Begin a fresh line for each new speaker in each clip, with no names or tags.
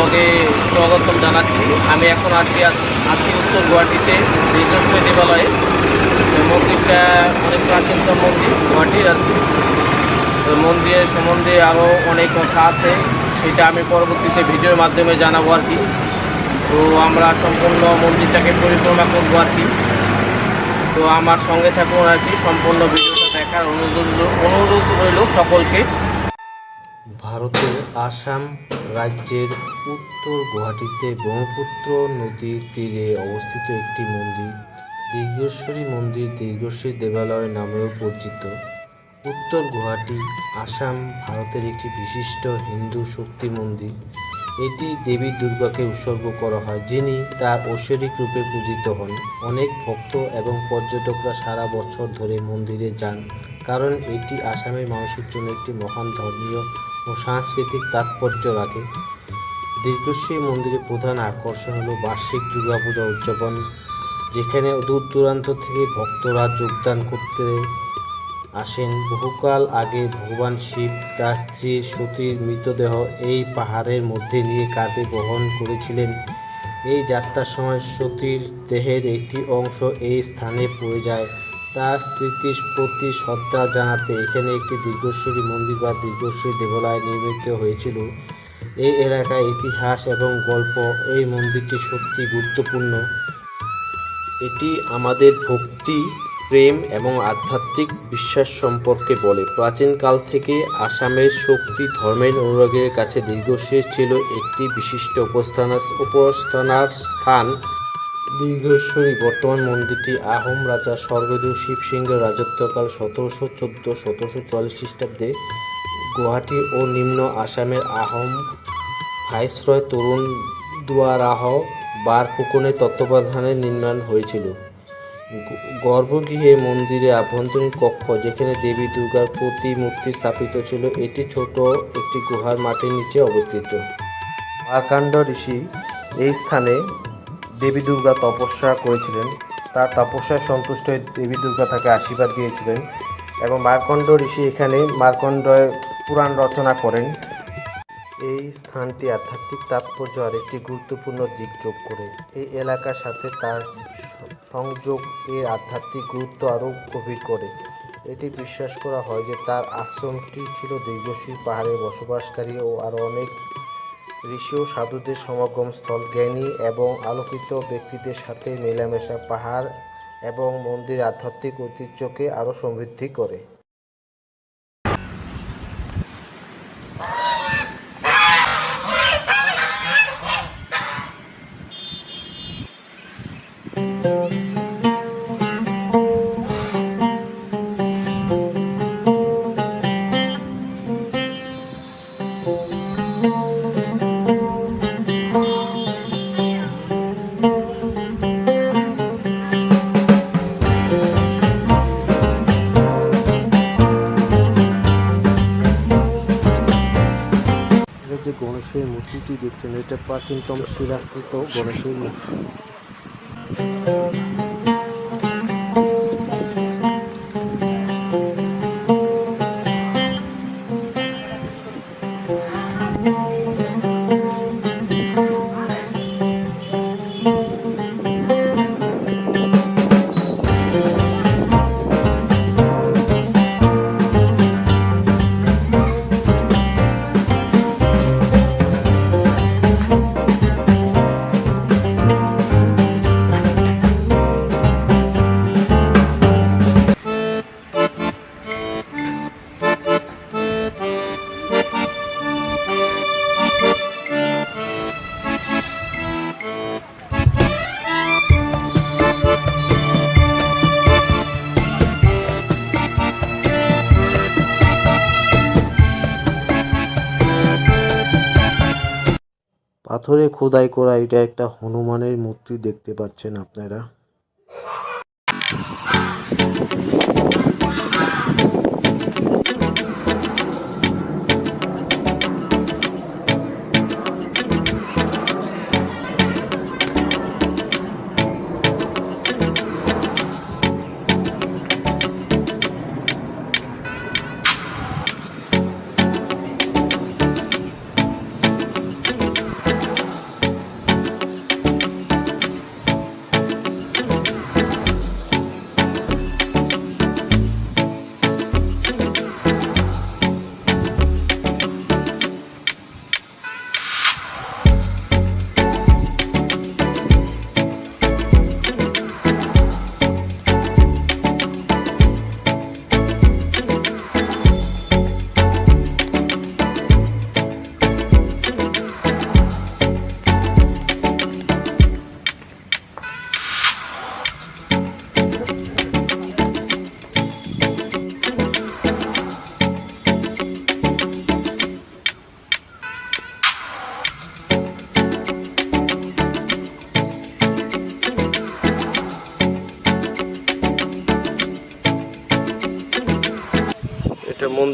ব্লগে স্বাগতম জানাচ্ছি। আমি এখন আছি আছি উত্তর গুয়াহাটিতে দেবালয়ে এই মন্দিরটা অনেক প্রাচীনতম মন্দির, গুয়াহাটির আর কি। তো মন্দিরের সম্বন্ধে আরও অনেক কথা আছে, সেটা আমি পরবর্তীতে ভিডিওর মাধ্যমে জানাব আর কি। তো আমরা সম্পূর্ণ মন্দিরটাকে পরিক্রমা করব আর কি। তো আমার সঙ্গে থাকুন আর কি, সম্পূর্ণ ভিডিওটা দেখার অনুরোধ অনুরোধ রইল সকলকে।
ভারতের আসাম রাজ্যের উত্তর গুয়াহাটিতে ব্রহ্মপুত্র নদীর তীরে অবস্থিত একটি মন্দির, দীর্ঘেশ্বরী মন্দির দীর্ঘেশ্বরী দেবালয় নামেও পরিচিত। উত্তর গুয়াহাটি, আসাম ভারতের একটি বিশিষ্ট হিন্দু শক্তি মন্দির। এটি দেবী দুর্গাকে উৎসর্গ করা হয়, যিনি তার ঐশ্বরিক রূপে পূজিত হন। অনেক ভক্ত এবং পর্যটকরা সারা বছর ধরে মন্দিরে যান, কারণ এটি আসামের মানুষের জন্য একটি মহান ধর্মীয় ও সাংস্কৃতিক তাৎপর্য রাখে। দীর্ঘশ্রী মন্দিরের প্রধান আকর্ষণ হলো বার্ষিক দুর্গাপূজা উদযাপন, যেখানে দূর দূরান্ত থেকে ভক্তরা যোগদান করতে আসেন। বহুকাল আগে ভগবান শিব, তার স্ত্রী, সতীর মৃতদেহ এই পাহাড়ের মধ্যে নিয়ে কাঁধে বহন করেছিলেন। এই যাত্রার সময় সতীর দেহের একটি অংশ এই স্থানে পড়ে যায়। তার স্মৃতির প্রতি শ্রদ্ধা জানাতে এখানে একটি দীর্ঘশ্বরী মন্দির বা দীর্ঘশ্বরী দেবালয় নির্মিত হয়েছিল। এই এলাকার ইতিহাস এবং গল্প এই মন্দিরটি সত্যি গুরুত্বপূর্ণ। এটি আমাদের ভক্তি, প্রেম এবং আধ্যাত্মিক বিশ্বাস সম্পর্কে বলে। প্রাচীনকাল থেকে আসামের শক্তি ধর্মের অনুরাগের কাছে দীর্ঘশেষ ছিল একটি বিশিষ্ট উপস্থান উপস্থানার স্থান। দীর্ঘেশ্বরী বর্তমান মন্দিরটি আহোম রাজা স্বর্গদেউ শিবসিংহের রাজত্বকাল সতেরোশো চোদ্দ, সতেরোশো চুয়াল্লিশ খ্রিস্টাব্দে গুয়াহাটি ও নিম্ন আসামের আহোম ভাইসরয় তরুণ দুয়ারাহ বার ফুকনের তত্ত্বাবধানে নির্মাণ হয়েছিল। গর্ভগৃহে মন্দিরে আভ্যন্তরীণ কক্ষ যেখানে দেবী দুর্গার প্রতিমূর্তি স্থাপিত ছিল, এটি ছোট একটি গুহার মাটির নিচে অবস্থিত। মার্কাণ্ড ঋষি এই স্থানে দেবী দুর্গা তপস্যা করেছিলেন। তার তপস্যায় সন্তুষ্ট হয়ে দেবী দুর্গা তাকে আশীর্বাদ দিয়েছিলেন এবং মার্কণ্ড ঋষি এখানে মার্কণ্ডয় পুরাণ রচনা করেন। এই স্থানটি আধ্যাত্মিক তাৎপর্য আর একটি গুরুত্বপূর্ণ দিক যোগ করে। এই এলাকার সাথে তার সংযোগ এর আধ্যাত্মিক গুরুত্ব আরও গভীর করে। এটি বিশ্বাস করা হয় যে তার আশ্রমটি ছিল দীর্ঘশীল পাহাড়ে বসবাসকারী ও আরও অনেক ঋষি ও সাধুদের সমাগম স্থল জ্ঞানী এবং আলোকিত ব্যক্তিদের সাথে মেলামেশা পাহাড় এবং মন্দির আধ্যাত্মিক ঐতিহ্যকে আরও সমৃদ্ধি করে। এটা যে গণেশের মূর্তিটি দেখছেন এটা প্রাচীনতম শিলাকৃত গণেশের মূর্তি। পাথরে খোদাই করা এটা একটা হনুমানের মূর্তি দেখতে পাচ্ছেন আপনারা।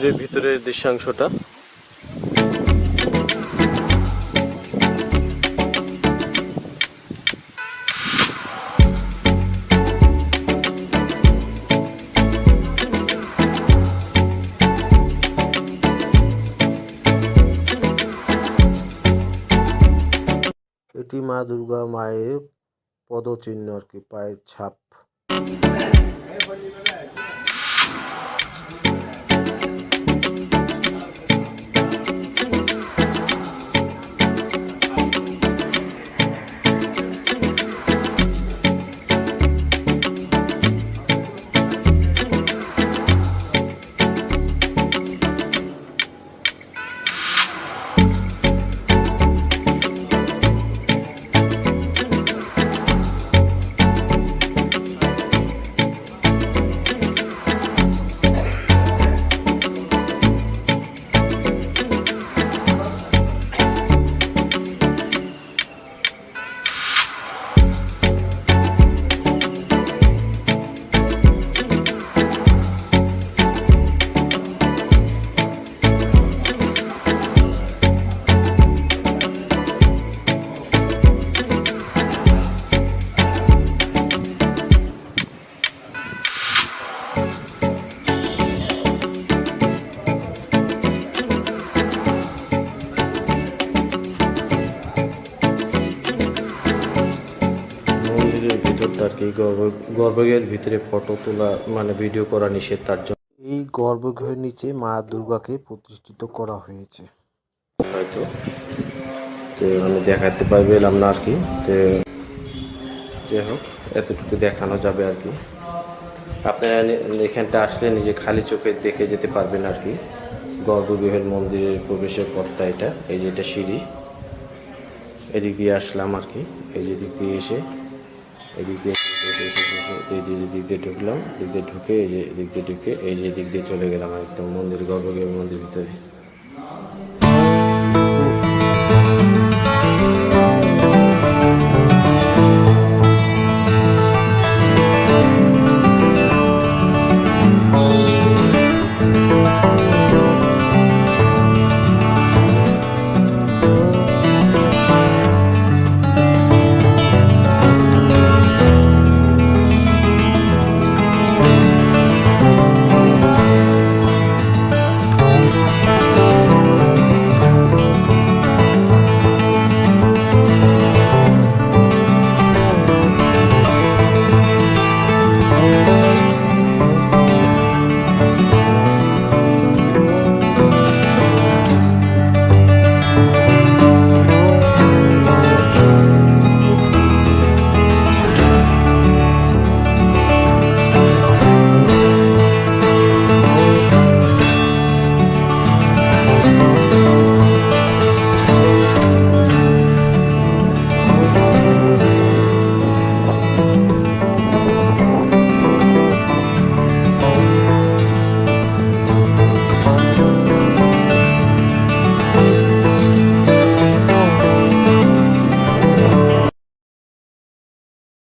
মন্দিরের ভিতরের দৃশ্যাংশটা। এটি মা দুর্গা মায়ের পদচিহ্ন আর কি পায়ের ছাপ। গর্ভগৃহের ভিতরে ফটো তোলা মানে ভিডিও করা নিষেধ তার জন্য। এই গর্ভগৃহের নিচে মা দুর্গাকে প্রতিষ্ঠিত করা হয়েছে। হয়তো। তো আমি দেখাতে পারবেলাম না আর কি। তো যাই হোক এতটুকু দেখানো যাবে আর কি। আপনারা এখানটা আসলে নিজে খালি চোখে দেখে যেতে পারবেন আর কি। গর্ভগৃহের মন্দিরের প্রবেশের পথটা এটা এই যে এটা সিঁড়ি। এদিক দিয়ে আসলাম আর কি এই যে দিক দিয়ে এসে এদিক দিয়ে যে দিক দিয়ে ঢুকলাম দিক দিয়ে ঢুকে এই যে এদিক দিয়ে ঢুকে এই যে দিক দিয়ে চলে গেলাম একদম মন্দির গর্ভগৃহ মন্দির ভিতরে।